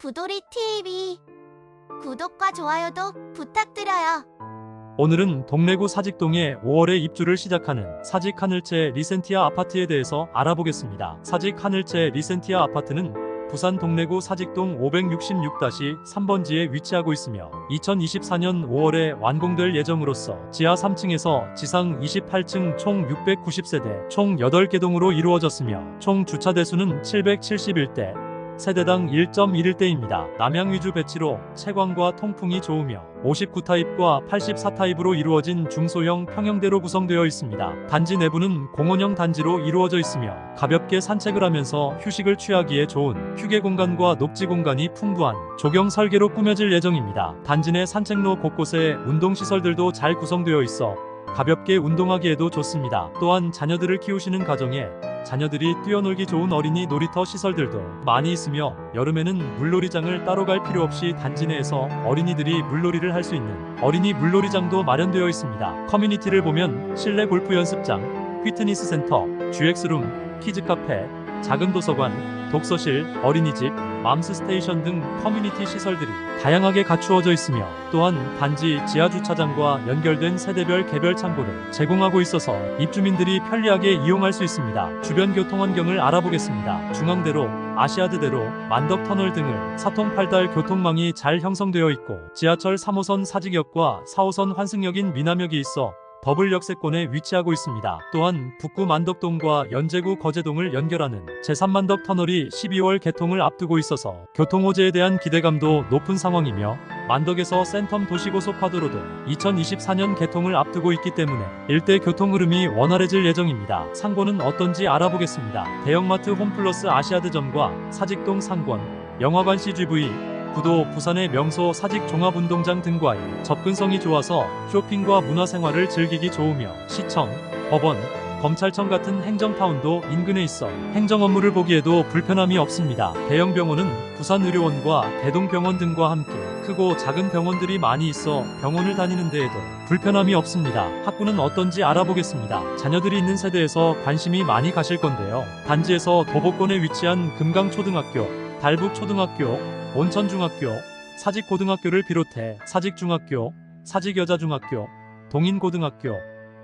부도리 TV 구독과 좋아요도 부탁드려요. 오늘은 동래구 사직동에 5월에 입주를 시작하는 사직 하늘채 리센티아 아파트에 대해서 알아보겠습니다. 사직 하늘채 리센티아 아파트는 부산 동래구 사직동 566-3번지에 위치하고 있으며 2024년 5월에 완공될 예정으로서 지하 3층에서 지상 28층 총 690세대 총 8개 동으로 이루어졌으며 총 주차 대수는 771대 세대당 1.11대입니다. 남향 위주 배치로 채광과 통풍이 좋으며 59타입과 84타입으로 이루어진 중소형 평형대로 구성되어 있습니다. 단지 내부는 공원형 단지로 이루어져 있으며 가볍게 산책을 하면서 휴식을 취하기에 좋은 휴게 공간과 녹지 공간이 풍부한 조경 설계로 꾸며질 예정입니다. 단지 내 산책로 곳곳에 운동 시설들도 잘 구성되어 있어 가볍게 운동하기에도 좋습니다. 또한 자녀들을 키우시는 가정에 자녀들이 뛰어놀기 좋은 어린이 놀이터 시설들도 많이 있으며 여름에는 물놀이장을 따로 갈 필요 없이 단지 내에서 어린이들이 물놀이를 할 수 있는 어린이 물놀이장도 마련되어 있습니다. 커뮤니티를 보면 실내 골프 연습장, 피트니스 센터, GX룸, 키즈 카페, 작은 도서관, 독서실, 어린이집, 맘스 스테이션 등 커뮤니티 시설들이 다양하게 갖추어져 있으며 또한 단지 지하 주차장과 연결된 세대별 개별 창고를 제공하고 있어서 입주민들이 편리하게 이용할 수 있습니다. 주변 교통 환경을 알아보겠습니다. 중앙대로, 아시아드대로, 만덕터널 등을 사통팔달 교통망이 잘 형성되어 있고 지하철 3호선 사직역과 4호선 환승역인 미남역이 있어 더블 역세권에 위치하고 있습니다. 또한 북구 만덕동과 연제구 거제동을 연결하는 제3만덕 터널이 12월 개통을 앞두고 있어서 교통 호재에 대한 기대감도 높은 상황이며 만덕에서 센텀 도시고속화도로도 2024년 개통을 앞두고 있기 때문에 일대 교통 흐름이 원활해질 예정입니다. 상권은 어떤지 알아보겠습니다. 대형마트 홈플러스 아시아드점과 사직동 상권, 영화관 CGV, 구도 부산의 명소 사직 종합운동장 등과의 접근성이 좋아서 쇼핑과 문화생활을 즐기기 좋으며 시청, 법원, 검찰청 같은 행정타운도 인근에 있어 행정 업무를 보기에도 불편함이 없습니다. 대형 병원은 부산의료원과 대동병원 등과 함께 크고 작은 병원들이 많이 있어 병원을 다니는 데에도 불편함이 없습니다. 학구는 어떤지 알아보겠습니다. 자녀들이 있는 세대에서 관심이 많이 가실 건데요. 단지에서 도보권에 위치한 금강초등학교, 달북초등학교, 온천중학교, 사직고등학교를 비롯해 사직중학교, 사직여자중학교, 동인고등학교,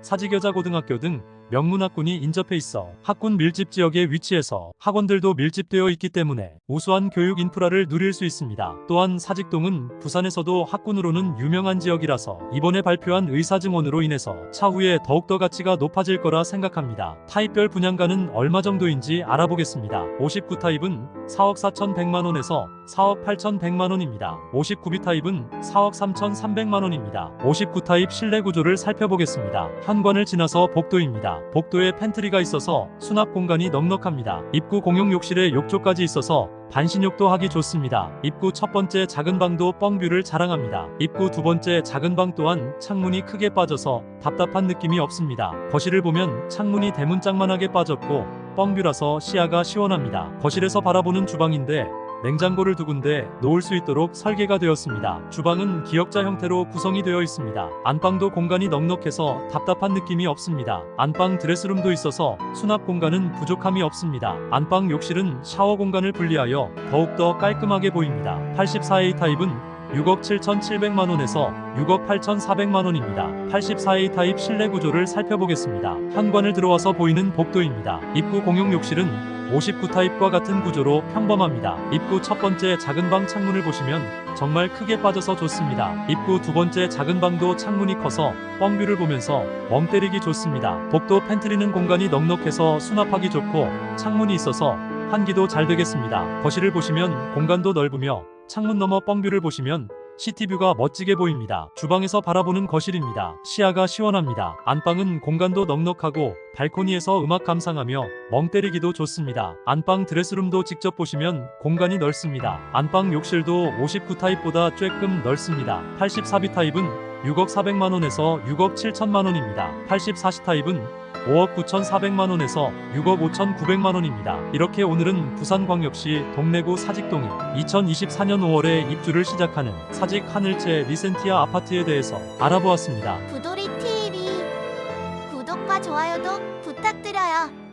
사직여자고등학교 등 명문학군이 인접해 있어 학군 밀집 지역에 위치해서 학원들도 밀집되어 있기 때문에 우수한 교육 인프라를 누릴 수 있습니다. 또한 사직동은 부산에서도 학군으로는 유명한 지역이라서 이번에 발표한 의사 증원으로 인해서 차후에 더욱더 가치가 높아질 거라 생각합니다. 타입별 분양가는 얼마 정도인지 알아보겠습니다. 59타입은 4억 4,100만원에서 4억 8,100만원입니다. 59비 타입은 4억 3,300만원입니다. 59타입 실내 구조를 살펴보겠습니다. 현관을 지나서 복도입니다. 복도에 팬트리가 있어서 수납 공간이 넉넉합니다. 입구 공용 욕실에 욕조까지 있어서 반신욕도 하기 좋습니다. 입구 첫 번째 작은 방도 뻥뷰를 자랑합니다. 입구 두 번째 작은 방 또한 창문이 크게 빠져서 답답한 느낌이 없습니다. 거실을 보면 창문이 대문짝만하게 빠졌고 뻥뷰라서 시야가 시원합니다. 거실에서 바라보는 주방인데 냉장고를 두 군데 놓을 수 있도록 설계가 되었습니다. 주방은 기역자 형태로 구성이 되어 있습니다. 안방도 공간이 넉넉해서 답답한 느낌이 없습니다. 안방 드레스룸도 있어서 수납 공간은 부족함이 없습니다. 안방 욕실은 샤워 공간을 분리하여 더욱더 깔끔하게 보입니다. 84A 타입은 6억 7,700만 원에서 6억 8,400만 원입니다. 84A 타입 실내 구조를 살펴보겠습니다. 현관을 들어와서 보이는 복도입니다. 입구 공용 욕실은 59타입과 같은 구조로 평범합니다. 입구 첫 번째 작은 방 창문을 보시면 정말 크게 빠져서 좋습니다. 입구 두 번째 작은 방도 창문이 커서 뻥뷰를 보면서 멍 때리기 좋습니다. 복도 팬트리는 공간이 넉넉해서 수납하기 좋고 창문이 있어서 환기도 잘 되겠습니다. 거실을 보시면 공간도 넓으며 창문 너머 뻥뷰를 보시면 시티뷰가 멋지게 보입니다. 주방에서 바라보는 거실입니다. 시야가 시원합니다. 안방은 공간도 넉넉하고 발코니에서 음악 감상하며 멍 때리기도 좋습니다. 안방 드레스룸도 직접 보시면 공간이 넓습니다. 안방 욕실도 59타입보다 조금 넓습니다. 84비 타입은 6억 400만 원에서 6억 7천만 원입니다. 84시 타입은 5억 9,400만 원에서 6억 5,900만 원입니다. 이렇게 오늘은 부산광역시 동래구 사직동에 2024년 5월에 입주를 시작하는 사직 하늘채 리센티아 아파트에 대해서 알아보았습니다. 부도리 TV 구독과 좋아요도 부탁드려요.